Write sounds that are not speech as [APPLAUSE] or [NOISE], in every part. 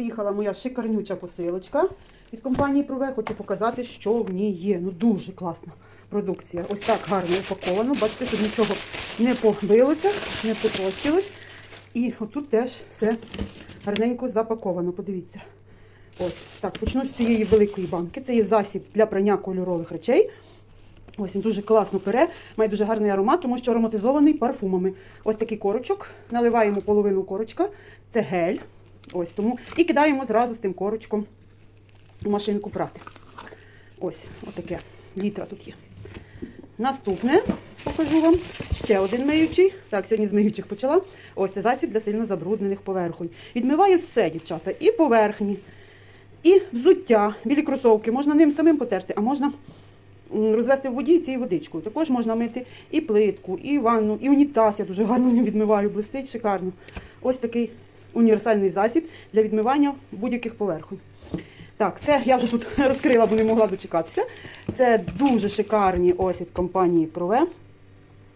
приїхала моя шикарнюча посилочка від компанії Прове. Хочу показати, що в ній є. Ну дуже класна продукція. Ось так гарно упаковано. Бачите, тут нічого не побилося, не потрощилось. І отут теж все гарненько запаковано. Подивіться. Ось так, почну з цієї великої банки. Це є засіб для прання кольорових речей. Ось він дуже класно пере, має дуже гарний аромат, тому що ароматизований парфумами. Ось такий корочок. Наливаємо половину корочка. Це гель. Ось тому. І кидаємо зразу з цим корочком в машинку прати. Ось, отаке. Літра тут є. Наступне покажу вам ще один миючий. Так, сьогодні з миючих почала. Ось це засіб для сильно забруднених поверхонь. Відмиває все, дівчата, і поверхні, і взуття, білі кросовки. Можна ним самим потерти, а можна розвести в воді цією водичкою. Також можна мити і плитку, і ванну, і унітаз. Я дуже гарно ним відмиваю, блистить шикарно. Ось такий універсальний засіб для відмивання будь-яких поверхонь. Так, це я вже тут [LAUGHS] розкрила, бо не могла дочекатися. Це дуже шикарні ось від компанії Прове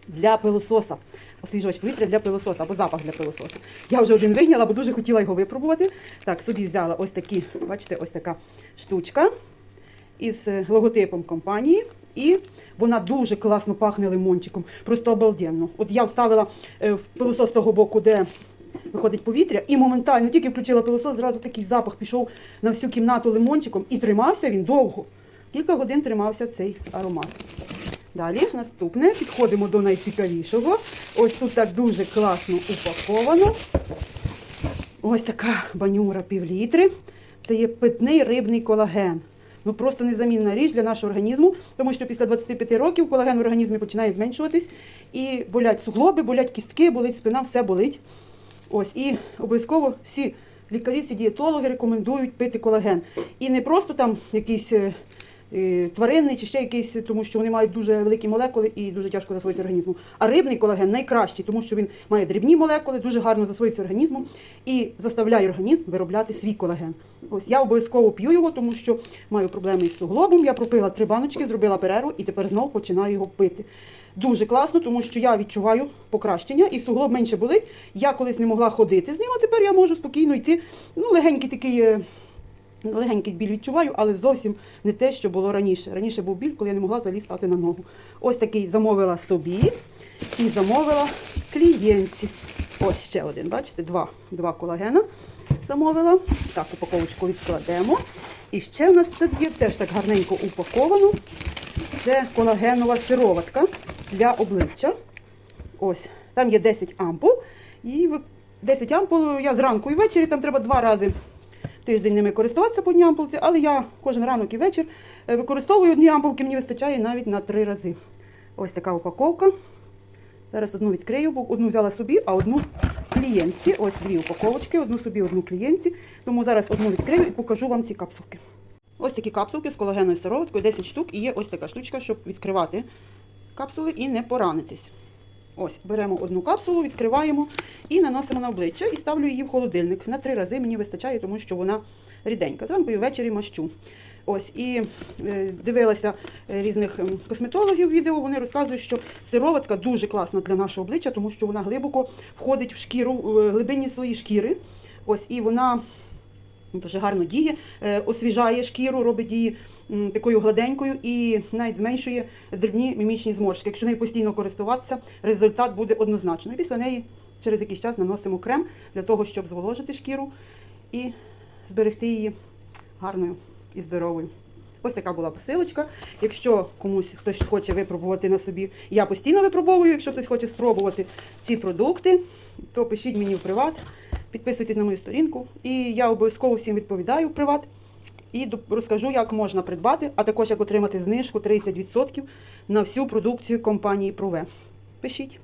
для пилососа. Освіжувач повітря для пилососа або запах для пилососа. Я вже один вийняла, бо дуже хотіла його випробувати. Так, собі взяла ось такі, бачите, ось така штучка із е, логотипом компанії. І вона дуже класно пахне лимончиком, просто обалденно. От я вставила е, в пилосос того боку, де виходить повітря, і моментально тільки включила пилосос, зразу такий запах пішов на всю кімнату лимончиком і тримався він довго. Кілька годин тримався цей аромат. Далі, наступне, підходимо до найцікавішого. Ось тут так дуже класно упаковано. Ось така банюра півлітри. Це є питний рибний колаген. Ну просто незамінна річ для нашого організму, тому що після 25 років колаген в організмі починає зменшуватись, і болять суглоби, болять кістки, болить спина, все болить. Ось і обов'язково всі лікарі, всі дієтологи рекомендують пити колаген. І не просто там якийсь е, тваринний чи ще якийсь, тому що вони мають дуже великі молекули і дуже тяжко засвоїти організму. А рибний колаген найкращий, тому що він має дрібні молекули, дуже гарно засвоюється організмом і заставляє організм виробляти свій колаген. Ось я обов'язково п'ю його, тому що маю проблеми із суглобом. Я пропила три баночки, зробила перерву і тепер знову починаю його пити. Дуже класно, тому що я відчуваю покращення і суглоб менше болить. Я колись не могла ходити з ним, а тепер я можу спокійно йти. Ну, легенький такий. Е, Легенький біль відчуваю, але зовсім не те, що було раніше. Раніше був біль, коли я не могла взагалі стати на ногу. Ось такий замовила собі і замовила клієнтці. Ось ще один, бачите, два, два колагена замовила. Так, упаковочку відкладемо. І ще в нас тут є теж так гарненько упаковано. Це колагенова сироватка для обличчя. Ось, там є 10 ампул. І 10 ампул я зранку і ввечері, там треба два рази тиждень ними користуватися по одній ампулці, але я кожен ранок і вечір е, використовую одні ампулки, мені вистачає навіть на три рази. Ось така упаковка. Зараз одну відкрию, бо одну взяла собі, а одну клієнтці. Ось дві упаковочки, одну собі, одну клієнтці. Тому зараз одну відкрию і покажу вам ці капсулки. Ось такі капсулки з колагенною сироваткою, 10 штук, і є ось така штучка, щоб відкривати капсули і не поранитись. Ось, беремо одну капсулу, відкриваємо і наносимо на обличчя і ставлю її в холодильник. На три рази мені вистачає, тому що вона ріденька. Зранку і ввечері мащу. Ось, і е, дивилася е, різних ем, косметологів відео, вони розказують, що сироватка дуже класна для нашого обличчя, тому що вона глибоко входить в шкіру, в глибині своєї шкіри. Ось, і вона дуже гарно діє, е, освіжає шкіру, робить її такою гладенькою і навіть зменшує дрібні мімічні зморшки. Якщо нею постійно користуватися, результат буде однозначно. І після неї через якийсь час наносимо крем для того, щоб зволожити шкіру і зберегти її гарною і здоровою. Ось така була посилочка. Якщо комусь хтось хоче випробувати на собі, я постійно випробовую. Якщо хтось хоче спробувати ці продукти, то пишіть мені в приват, підписуйтесь на мою сторінку. І я обов'язково всім відповідаю в приват і розкажу, як можна придбати, а також як отримати знижку 30% на всю продукцію компанії Прове. Пишіть.